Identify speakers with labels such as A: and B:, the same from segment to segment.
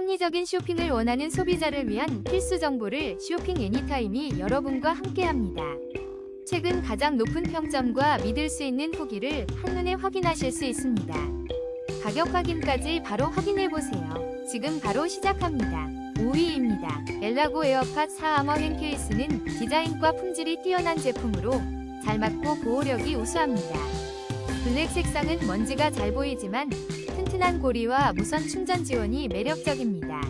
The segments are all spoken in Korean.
A: 합리적인 쇼핑을 원하는 소비자를 위한 필수 정보를 쇼핑 애니타임이 여러분과 함께합니다. 최근 가장 높은 평점과 믿을 수 있는 후기를 한눈에 확인하실 수 있습니다. 가격 확인까지 바로 확인해보세요. 지금 바로 시작합니다. 5위입니다. 엘라고 에어팟 4 아머 행 케이스는 디자인과 품질이 뛰어난 제품으로 잘 맞고 보호력이 우수합니다. 블랙 색상은 먼지가 잘 보이지만 튼튼한 고리와 무선 충전 지원이 매력적입니다.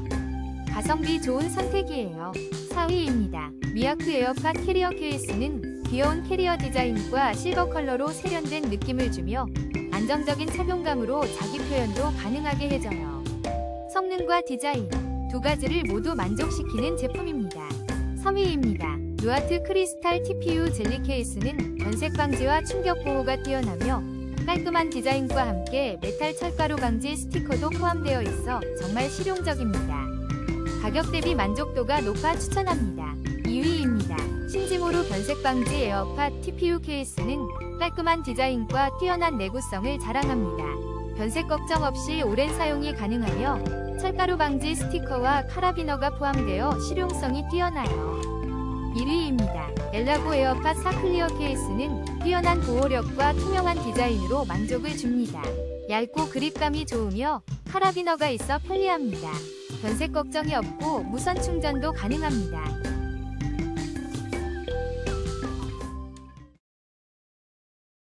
A: 가성비 좋은 선택이에요. 4위입니다. 미아크 에어팟 캐리어 케이스는 귀여운 캐리어 디자인과 실버 컬러로 세련된 느낌을 주며 안정적인 착용감으로 자기 표현도 가능하게 해줘요. 성능과 디자인 두 가지를 모두 만족시키는 제품입니다. 3위입니다. 누아트 크리스탈 TPU 젤리 케이스는 변색 방지와 충격 보호가 뛰어나며 깔끔한 디자인과 함께 메탈 철가루 방지 스티커도 포함되어 있어 정말 실용적입니다. 가격 대비 만족도가 높아 추천합니다. 2위입니다. 신지모로 변색 방지 에어팟 TPU 케이스는 깔끔한 디자인과 뛰어난 내구성을 자랑합니다. 변색 걱정 없이 오랜 사용이 가능하며 철가루 방지 스티커와 카라비너가 포함되어 실용성이 뛰어나요. 1위입니다. 엘라고 에어팟 4 클리어 케이스는 뛰어난 보호력과 투명한 디자인으로 만족을 줍니다. 얇고 그립감이 좋으며 카라비너가 있어 편리합니다. 변색 걱정이 없고 무선 충전도 가능합니다.